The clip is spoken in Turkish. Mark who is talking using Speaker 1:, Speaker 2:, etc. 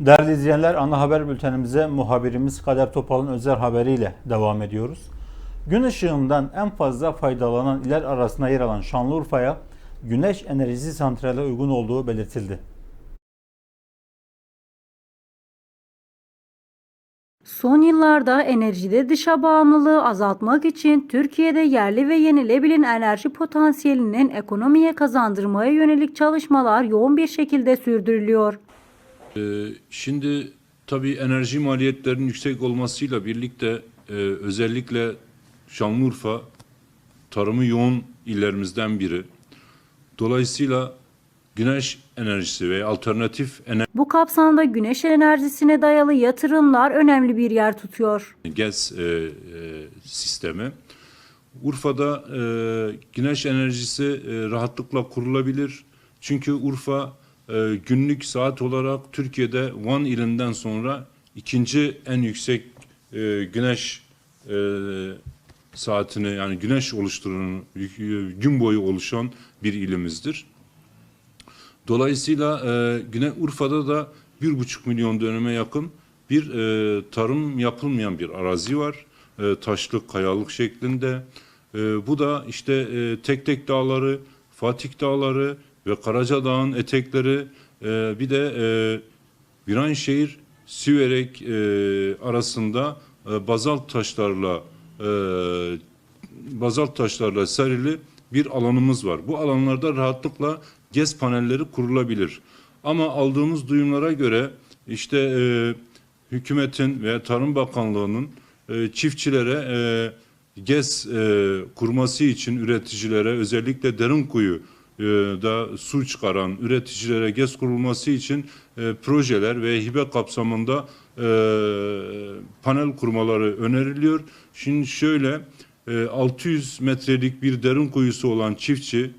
Speaker 1: Değerli izleyenler ana haber bültenimize muhabirimiz Kader Topal'ın özel haberiyle devam ediyoruz. Gün ışığından en fazla faydalanan iller arasında yer alan Şanlıurfa'ya güneş enerjisi santrale uygun olduğu belirtildi.
Speaker 2: Son yıllarda enerjide dışa bağımlılığı azaltmak için Türkiye'de yerli ve yenilebilen enerji potansiyelinin ekonomiye kazandırmaya yönelik çalışmalar yoğun bir şekilde sürdürülüyor.
Speaker 3: Ee, Şimdi tabii enerji maliyetlerinin yüksek olmasıyla birlikte e, özellikle Şanlıurfa tarımı yoğun illerimizden biri. Dolayısıyla güneş enerjisi ve alternatif enerji
Speaker 2: Bu kapsamda güneş enerjisine dayalı yatırımlar önemli bir yer tutuyor.
Speaker 3: gaz e, e, sistemi. Urfa'da e, güneş enerjisi e, rahatlıkla kurulabilir. Çünkü Urfa e, günlük saat olarak Türkiye'de Van ilinden sonra ikinci en yüksek e, güneş e, saatini yani güneş oluşturan gün boyu oluşan bir ilimizdir. Dolayısıyla e, Urfa'da da bir buçuk milyon döneme yakın bir e, tarım yapılmayan bir arazi var. E, taşlık, kayalık şeklinde. Bu da işte tek tek dağları, Fatih Dağları ve Karaca Dağı'nın etekleri e, bir de e, Viranşehir, Siverek e, arasında e, bazalt taşlarla e, bazalt taşlarla serili bir alanımız var. Bu alanlarda rahatlıkla GES panelleri kurulabilir. Ama aldığımız duyumlara göre işte e, hükümetin ve Tarım Bakanlığı'nın e, çiftçilere e, GES e, kurması için üreticilere özellikle derin kuyu da su çıkaran üreticilere GES kurulması için e, projeler ve hibe kapsamında e, panel kurmaları öneriliyor. Şimdi şöyle e, 600 metrelik bir derin kuyusu olan çiftçi